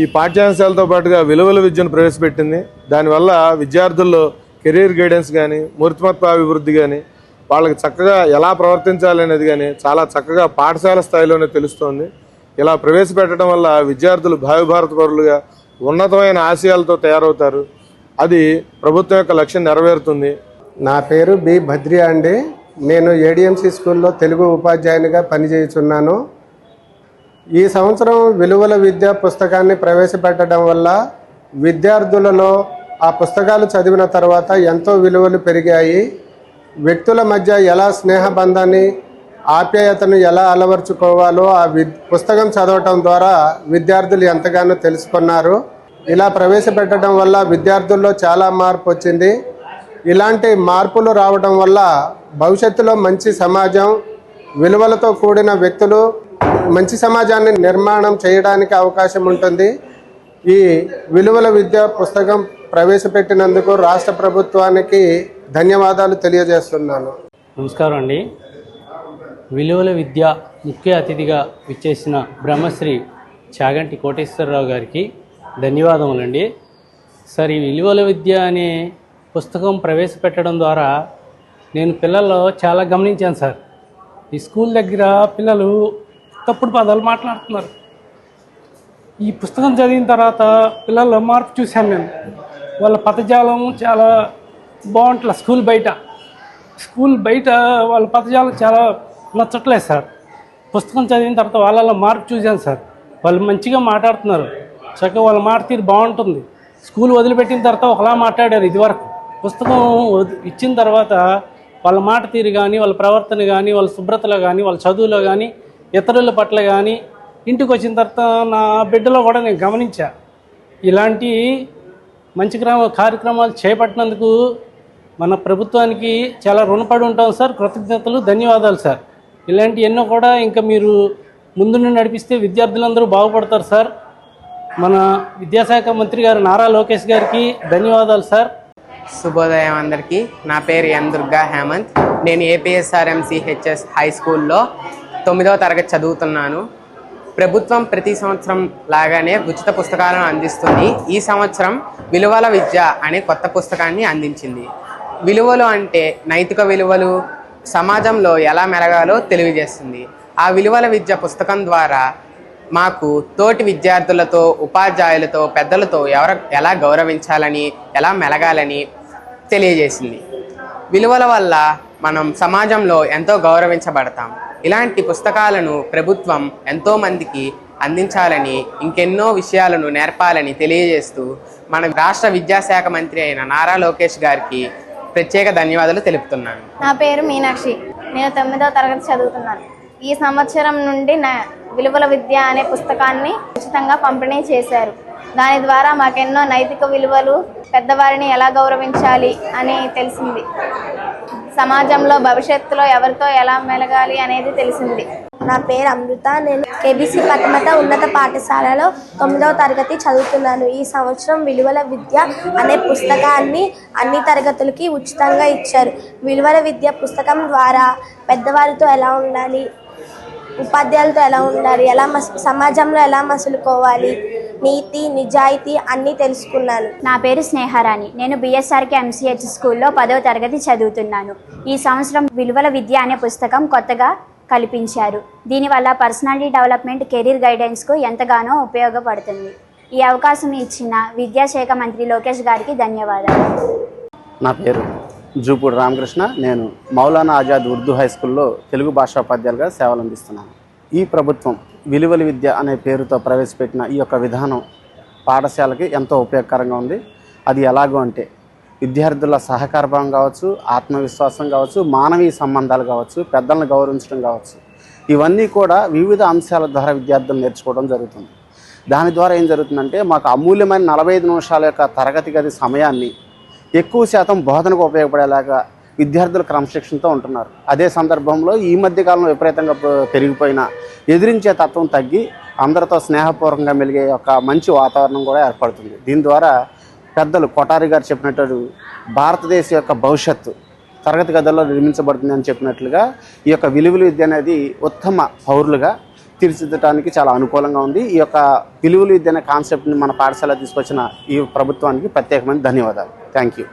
ఈ పాఠ్యాంశాలతో పాటుగా విలువల విద్యను ప్రవేశపెట్టింది. దానివల్ల విద్యార్థుల్లో కెరీర్ గైడెన్స్ కానీ మూర్తిమత్వ అభివృద్ధి కానీ వాళ్ళకి చక్కగా ఎలా ప్రవర్తించాలి అనేది కానీ చాలా చక్కగా పాఠశాల స్థాయిలోనే తెలుస్తోంది. ఇలా ప్రవేశపెట్టడం వల్ల విద్యార్థులు భావి భారత పౌరులుగా ఉన్నతమైన ఆశయాలతో తయారవుతారు. అది ప్రభుత్వం యొక్క లక్ష్యం నెరవేరుతుంది. నా పేరు బి భద్రి అండి. నేను ఏడిఎంసి స్కూల్లో తెలుగు ఉపాధ్యాయునిగా పనిచేయుచున్నాను. ఈ సంవత్సరం విలువల విద్య పుస్తకాన్ని ప్రవేశపెట్టడం వల్ల విద్యార్థులలో ఆ పుస్తకాలు చదివిన తర్వాత ఎంతో విలువలు పెరిగాయి. వ్యక్తుల మధ్య ఎలా స్నేహబంధాన్ని ఆప్యాయతను ఎలా అలవర్చుకోవాలో ఆ వి పుస్తకం చదవటం ద్వారా విద్యార్థులు ఎంతగానో తెలుసుకున్నారు. ఇలా ప్రవేశపెట్టడం వల్ల విద్యార్థుల్లో చాలా మార్పు వచ్చింది. ఇలాంటి మార్పులు రావడం వల్ల భవిష్యత్తులో మంచి సమాజం విలువలతో కూడిన వ్యక్తులు మంచి సమాజాన్ని నిర్మాణం చేయడానికి అవకాశం ఉంటుంది. ఈ విలువల విద్య పుస్తకం ప్రవేశపెట్టినందుకు రాష్ట్ర ప్రభుత్వానికి ధన్యవాదాలు తెలియజేస్తున్నాను. నమస్కారం అండి. విలువల విద్య ముఖ్య అతిథిగా విచ్చేసిన బ్రహ్మశ్రీ చాగంటి కోటేశ్వరరావు గారికి ధన్యవాదములండి. సార్ ఈ విలువల విద్య అనే పుస్తకం ప్రవేశపెట్టడం ద్వారా నేను పిల్లల్లో చాలా గమనించాను సార్. ఈ స్కూల్ దగ్గర పిల్లలు తప్పుడు పదాలు మాట్లాడుతున్నారు. ఈ పుస్తకం చదివిన తర్వాత పిల్లల్లో మార్పు చూశాను నేను. వాళ్ళ పదజాలం చాలా బాగుంటుంది స్కూల్ బయట. స్కూల్ బయట వాళ్ళ పదజాలం చాలా నచ్చట్లేదు సార్. పుస్తకం చదివిన తర్వాత వాళ్ళలో మార్పు చూశాను సార్. వాళ్ళు మంచిగా మాట్లాడుతున్నారు. చక్కగా వాళ్ళ మాట తీరు బాగుంటుంది. స్కూల్ వదిలిపెట్టిన తర్వాత ఒకలా మాట్లాడారు ఇదివరకు. పుస్తకం ఇచ్చిన తర్వాత వాళ్ళ మాట తీరు కానీ వాళ్ళ ప్రవర్తన కానీ వాళ్ళ శుభ్రతలో కానీ వాళ్ళ చదువులో కానీ ఇతరుల పట్ల కానీ ఇంటికి వచ్చిన తర్వాత నా బిడ్డలో కూడా నేను గమనించా. ఇలాంటి మంచి క్రమ కార్యక్రమాలు చేపట్టినందుకు మన ప్రభుత్వానికి చాలా రుణపడి ఉంటాం సార్. కృతజ్ఞతలు ధన్యవాదాలు సార్. ఇలాంటి ఎన్నో కూడా ఇంకా మీరు ముందు నడిపిస్తే విద్యార్థులందరూ బాగుపడతారు సార్. మన విద్యాశాఖ మంత్రి గారు నారా లోకేష్ గారికి ధన్యవాదాలు సార్. శుభోదయం అందరికీ. నా పేరు ఎం దుర్గా హేమంత్. నేను ఏపీఎస్ఆర్ఎంసి హెచ్ఎస్ హై స్కూల్లో తొమ్మిదవ తరగతి చదువుతున్నాను. ప్రభుత్వం ప్రతి సంవత్సరం లాగానే ఉచిత పుస్తకాలను అందిస్తుంది. ఈ సంవత్సరం విలువల విద్య అనే కొత్త పుస్తకాన్ని అందించింది. విలువలు అంటే నైతిక విలువలు సమాజంలో ఎలా మెలగాలో తెలియజేస్తుంది. ఆ విలువల విద్య పుస్తకం ద్వారా మాకు తోటి విద్యార్థులతో ఉపాధ్యాయులతో పెద్దలతో ఎవరు ఎలా గౌరవించాలని ఎలా మెలగాలని తెలియజేసింది. విలువల వల్ల మనం సమాజంలో ఎంతో గౌరవించబడతాం. ఇలాంటి పుస్తకాలను ప్రభుత్వం ఎంతో మందికి అందించాలని ఇంకెన్నో విషయాలను నేర్పాలని తెలియజేస్తూ మన రాష్ట్ర విద్యాశాఖ మంత్రి అయిన నారా లోకేష్ గారికి ప్రత్యేక ధన్యవాదాలు తెలుపుతున్నాను. నా పేరు మీనాక్షి. నేను తొమ్మిదవ తరగతి చదువుతున్నాను. ఈ సంవత్సరం నుండి నా విలువల విద్య అనే పుస్తకాన్ని ఉచితంగా పంపిణీ చేశారు. దాని ద్వారా మాకెన్నో నైతిక విలువలు పెద్దవారిని ఎలా గౌరవించాలి అని తెలిసింది. సమాజంలో భవిష్యత్తులో ఎవరితో ఎలా మెలగాలి అనేది తెలిసింది. నా పేరు అమృత. నేను కేబీసీ పట్టమత ఉన్నత పాఠశాలలో తొమ్మిదవ తరగతి చదువుతున్నాను. ఈ సంవత్సరం విలువల విద్య అనే పుస్తకాన్ని అన్ని తరగతులకి ఉచితంగా ఇచ్చారు. విలువల విద్య పుస్తకం ద్వారా పెద్దవారితో ఎలా ఉండాలి ఉపాధ్యాయులతో ఎలా ఉండాలి ఎలా మస్ సమాజంలో ఎలా మసులుకోవాలి నీతి నిజాయితీ అన్నీ తెలుసుకున్నాను. నా పేరు స్నేహారాణి. నేను బిఎస్ఆర్కే ఎంసీహెచ్ స్కూల్లో పదవ తరగతి చదువుతున్నాను. ఈ సంవత్సరం విలువల విద్య అనే పుస్తకం కొత్తగా కల్పించారు. దీనివల్ల పర్సనాలిటీ డెవలప్మెంట్ కెరీర్ గైడెన్స్కు ఎంతగానో ఉపయోగపడుతుంది. ఈ అవకాశం ఇచ్చిన విద్యాశాఖ మంత్రి లోకేష్ గారికి ధన్యవాదాలు. నా పేరు జూపూడి రామకృష్ణ. నేను మౌలానా ఆజాద్ ఉర్దూ హై స్కూల్లో తెలుగు భాషోపాధ్యాయులుగా సేవలు అందిస్తున్నాను ఈ ప్రభుత్వం విలువల విద్య అనే పేరుతో ప్రవేశపెట్టిన ఈ యొక్క విధానం పాఠశాలకి ఎంతో ఉపయోగకరంగా ఉంది. అది ఎలాగో అంటే విద్యార్థుల సహకారభావం కావచ్చు ఆత్మవిశ్వాసం కావచ్చు మానవీయ సంబంధాలు కావచ్చు పెద్దలను గౌరవించడం కావచ్చు. ఇవన్నీ కూడా వివిధ అంశాల ద్వారా విద్యార్థులు నేర్చుకోవడం జరుగుతుంది. దాని ద్వారా ఏం జరుగుతుందంటే మాకు అమూల్యమైన నలభై ఐదు నిమిషాల యొక్క తరగతి గది సమయాన్ని ఎక్కువ శాతం బోధనకు ఉపయోగపడేలాగా విద్యార్థులు క్రమశిక్షణతో ఉంటున్నారు. అదే సందర్భంలో ఈ మధ్యకాలంలో విపరీతంగా పెరిగిపోయిన ఎదిరించే తత్వం తగ్గి అందరితో స్నేహపూర్వకంగా మెలిగే ఒక మంచి వాతావరణం కూడా ఏర్పడుతుంది. దీని ద్వారా పెద్దలు కొటారి గారు చెప్పినట్టు భారతదేశ యొక్క భవిష్యత్తు తరగతి గదుల్లో నిర్మించబడుతుంది అని చెప్పినట్లుగా ఈ యొక్క విలువలు విద్య అనేది ఉత్తమ పౌరులుగా తీర్చిదిద్దడానికి చాలా అనుకూలంగా ఉంది. ఈ యొక్క విలువలు విద్య అనే కాన్సెప్ట్ని మన పాఠశాల తీసుకొచ్చిన ఈ ప్రభుత్వానికి ప్రత్యేకమైన ధన్యవాదాలు. Thank you